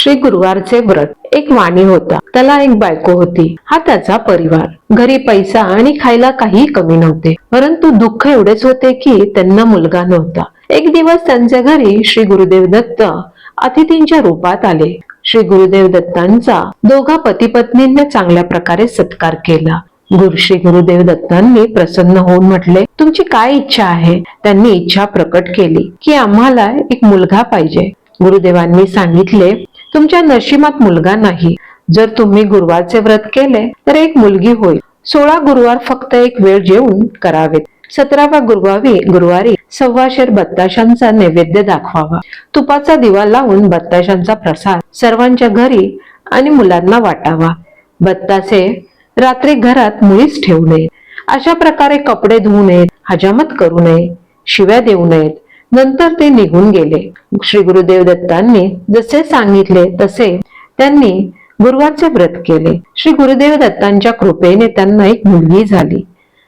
श्री गुरुवारचे व्रत. एक वाणी होता. त्याला एक बायको होती. हा त्याचा परिवार. घरी पैसा आणि खायला काही कमी नव्हते. परंतु दुःख एवढेच होते की त्यांना मुलगा नव्हता. एक दिवस त्यांच्या घरी श्री गुरुदेव दत्त अतिथींच्या रूपात आले. श्री गुरुदेव दत्तांचा दोघा पती पत्नींना चांगल्या प्रकारे सत्कार केला. गुरु श्री गुरुदेव दत्तांनी प्रसन्न होऊन म्हटले तुमची काय इच्छा आहे? त्यांनी इच्छा प्रकट केली की आम्हाला एक मुलगा पाहिजे. गुरुदेवांनी सांगितले तुमच्या नशिबात मुलगा नाही. जर तुम्ही गुरुवारचे व्रत केले तर एक मुलगी होईल. सोळा गुरुवार फक्त एक वेळ जेवून करावेत. सतराव्या गुरुवारी गुरुवारी सव्वाशेर बत्ताशांचा नैवेद्य दाखवावा. तुपाचा दिवा लावून बत्ताशांचा प्रसाद सर्वांच्या घरी आणि मुलांना वाटावा. बत्तासे रात्री घरात मुळीच ठेवू नये. अशा प्रकारे कपडे धुवू नयेत हजामत करू नये शिव्या देऊ नयेत. नंतर ते निघून गेले. श्री गुरुदेव दत्तांनी जसे सांगितले तसे त्यांनी गुरुवारचे व्रत केले. श्री गुरुदेव दत्तांच्या कृपेने त्यांना एक मुलगी झाली.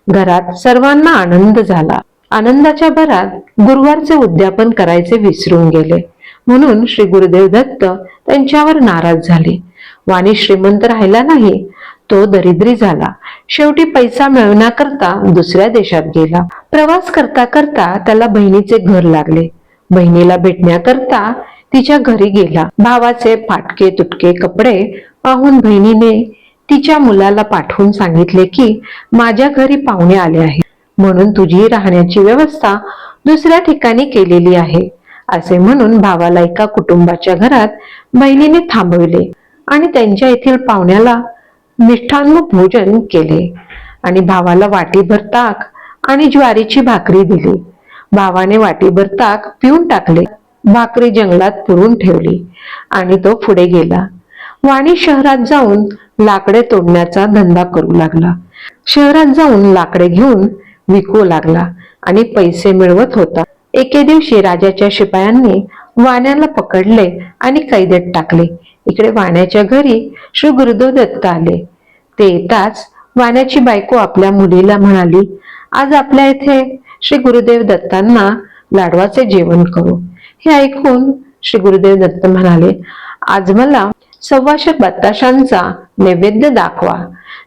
घरात सर्वांना आनंद झाला. आनंदाच्या भरात गुरुवारचे उद्यापन करायचे विसरून गेले. म्हणून श्री गुरुदेव दत्त त्यांच्यावर नाराज झाले. वाणी श्रीमंत राहिला नाही तो दरिद्री झाला. शेवटी पैसा मिळवण्याकरता दुसऱ्या देशात गेला. प्रवास करता करता त्याला बहिणीचे घर लागले. बहिणीला भेटण्याकरता तिच्या घरी गेला. भावाचे फाटके तुटके कपडे पाहून बहिणीने तिच्या मुलाला पाठवून सांगितले की माझ्या घरी पाहुणे आले आहेत. म्हणून तुझी राहण्याची व्यवस्था दुसऱ्या ठिकाणी केलेली आहे. असे म्हणून भावाला एका कुटुंबाच्या घरात बहिणीने थांबविले आणि त्यांच्या येथील पाहुण्याला मिष्ठान्न भोजन केले आणि भावाला वाटीभर ताक आणि ज्वारीची भाकरी दिली. भावाने वाटीभर ताक पिऊन टाकले. भाकरी जंगलात पुरून ठेवली आणि तो पुढे गेला. वाणी शहरात जाऊन लाकडे तोडण्याचा धंदा करू लागला. शहरात जाऊन लाकडे घेऊन विकू लागला आणि पैसे मिळवत होता. एके दिवशी राजाच्या शिपायांनी वाण्याला पकडले आणि कैदेत टाकले. इकडे वाण्याच्या घरी श्री गुरुदेव दत्त आले. ते येताच वाण्याची बायको आपल्या मुलीला म्हणाली आज आपल्या इथे श्री गुरुदेव दत्तांना लाडवाचे जेवण करू. हे ऐकून श्री गुरुदेव दत्त म्हणाले आज मला सव्वाशे बत्ताशांचा नैवेद्य दाखवा.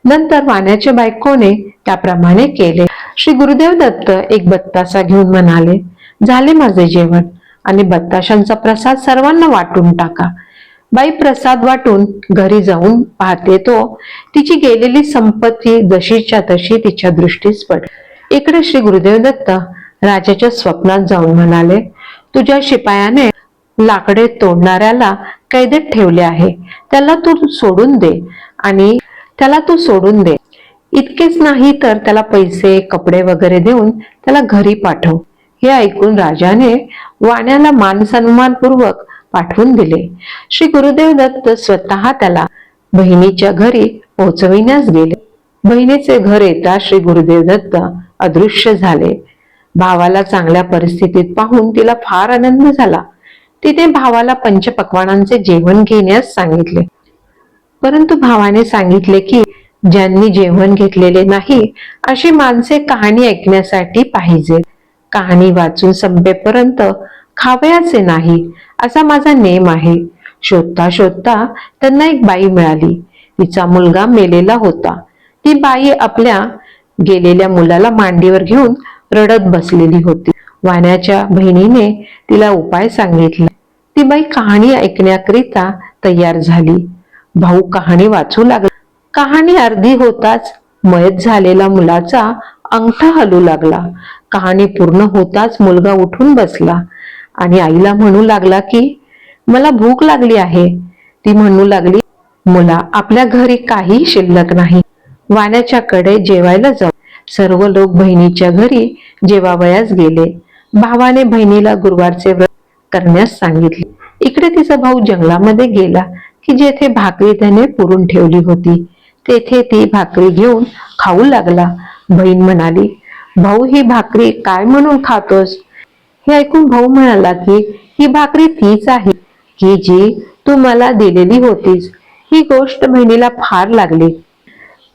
नंतर वाण्याच्या बायकोने त्याप्रमाणे केले. श्री गुरुदेव दत्त एक बत्तासा घेऊन म्हणाले झाले माझे जेवण आणि बत्ताशांचा प्रसाद सर्वांना वाटून टाका. बाई प्रसाद वाटून घरी जाऊन पाहते तो. तिची गेलेली संपत्ती जशीच्या तशी तिच्या दृष्टीस पड इकडे श्री गुरुदेव दत्त राजाच्या स्वप्नात जाऊन म्हणाले तुझ्या शिपायाने लाकडे तोडणाऱ्याला कैदेत ठेवले आहे. त्याला तू सोडून दे आणि त्याला तू सोडून दे. इतकेच नाही तर त्याला पैसे कपडे वगैरे देऊन त्याला घरी पाठव. हे ऐकून राजाने वाण्याला मान सन्मानपूर्वक पाठवून दिले. श्री गुरुदेव दत्त स्वतः त्याला बहिणीच्या घरी पोहोचविण्यास गेले. बहिणीचे घर येता श्री गुरुदेव दत्त अदृश्य झाले. भावाला चांगल्या परिस्थितीत पाहून तिला फार आनंद झाला. तिने भावाला पंचपक्वानांचे जेवण घेण्यास सांगितले. परंतु भावाने सांगितले की ज्यांनी जेवण घेतलेले नाही अशी माणसे कहाणी ऐकण्यासाठी पाहिजे. कहाणी वाचून संपेपर्यंत खावयाचे नाही असा माझा नेम आहे. शोधता शोधता त्यांना एक बाई मिळाली. तिचा मुलगा मेलेला होता. ती बाई आपल्या गेलेल्या मुलाला मांडीवर घेऊन रडत बसलेली होती. वाण्याच्या बहिणीने तिला उपाय सांगितला. ती बाई कहाणी ऐकण्याकरिता तयार झाली. भाऊ कहाणी वाचू लागला. कहाणी अर्धी होताच मयत झालेला मुलाचा अंगठा हलू लागला. कहाणी पूर्ण होताच मुलगा उठून बसला. आणि आईला म्हणू लागला की मला भूक लागली आहे. ती म्हणू लागली मुला आपल्या घरी काही शिल्लक नाही. वाण्याच्या कडे जेवायला जाऊ. सर्व लोक बहिणीच्या घरी जेवावयास गेले. भावाने बहिणीला गुरुवारचे व्रत करण्यास सांगितले. इकडे तिचा भाऊ जंगलामध्ये गेला की जेथे भाकरी त्याने पुरून ठेवली होती तेथे ती भाकरी घेऊन खाऊ लागला. बहीण म्हणाली भाऊ ही भाकरी काय म्हणून खातोस? हे ऐकून भाऊ म्हणाला की ही भाकरी तीच आहे. की जी तू मला दिलेली होतीस ही गोष्ट बहिणीला फार लागली.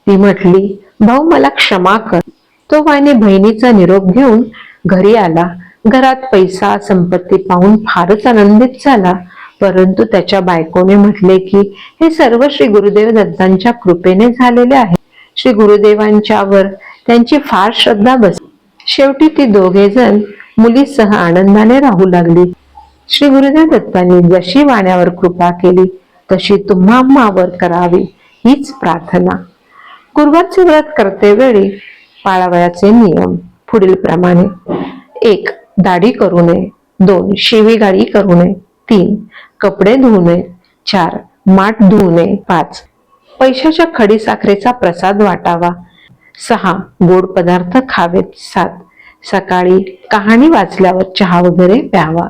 ती म्हटली भाऊ मला क्षमा कर. तो वाने बहिणीचा निरोप घेऊन घरी आला. घरात पैसा संपत्ती पाहून फारच आनंदित झाला. परंतु त्याच्या बायकोने म्हटले की हे सर्व श्री गुरुदेव दत्तांच्या कृपेने झालेले आहे. श्री गुरुदेवांच्यावर त्यांची फार श्रद्धा बस. शेवटी ती दोघे जण मुलीसह आनंदाने राहू लागली. श्री गुरुदेव दत्तांनी जशी वाण्यावर कृपा केली. तशी तुम्हा करावी हीच प्रार्थना. गुरुवारचे व्रत करते वेळी पाळावयाचे नियम पुढील प्रमाणे. एक दाढी करू नये. दोन शिवीगाळी करू नये. तीन कपडे धुवू नये. चार माठ धुवू नये. पाच पैशाच्या खडी साखरेचा प्रसाद वाटावा. सहा गोड पदार्थ खावेत. सात सकाळी कहाणी वाचल्यावर चहा वगैरे प्यावा.